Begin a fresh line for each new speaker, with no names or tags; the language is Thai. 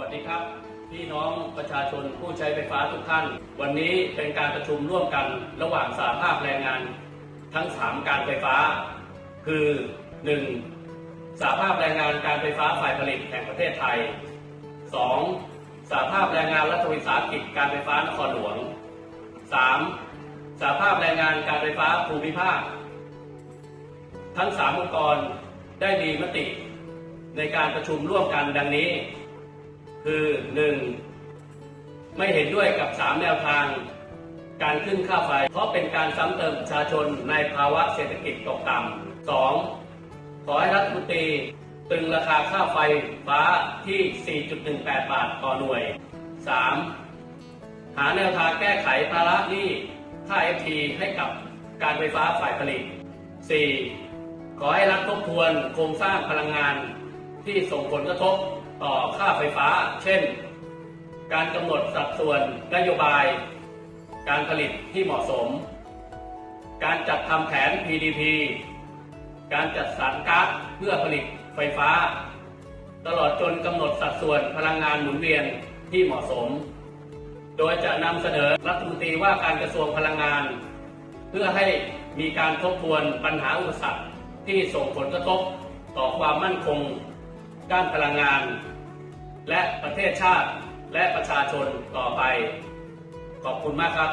วัสดีครับ พี่น้องประชาชนผู้ใช้ไฟฟ้าทุกท่าน วันนี้เป็นการประชุมร่วมกันระหว่างสาภาพแรงงาน ทั้ง 3 การไฟฟ้า คือ 1. สาภาพแรงงานการไฟฟ้าฝ่ายผลิตแห่งประเทศไทย 2. สาภาพแรงงานรัฐวิสาหกิจการไฟฟ้านครหลวง 3. สาภาพแรงงานการไฟฟ้าภูมิภาค ทั้งสามองค์กรได้มีมติในการประชุมร่วมกันดังนี้ คือ 1. ไม่เห็นด้วยกับ 3 แนวทาง การขึ้นค่าไฟ เพราะเป็นการซ้ำเติมประชาชนในภาวะเศรษฐกิจตกต่ำ 2. ขอให้รัฐมนตรีตึงราคาค่าไฟฟ้าที่ 4.18 บาทต่อหน่วย 3. หาแนวทางแก้ไขภาระหนี้ค่า FT ให้กับการไฟฟ้าฝ่ายผลิต 4. ขอให้รัฐทบทวนโครงสร้างพลังงานที่ส่งผลกระทบ ต่อค่าไฟฟ้า เช่น การกำหนดสัดส่วนนโยบาย การผลิตที่เหมาะสม การจัดทำแผน PDP การจัดสรรก๊าซเพื่อผลิตไฟฟ้า ตลอดจนกำหนดสัดส่วนพลังงานหมุนเวียนที่เหมาะสม โดยจะนำเสนอรัฐมนตรีว่าการกระทรวงพลังงาน เพื่อให้มีการทบทวนปัญหาอุปสรรคที่ส่งผลกระทบต่อความมั่นคง ด้านพลังงาน และประเทศชาติและประชาชนต่อไป ขอบคุณมากครับ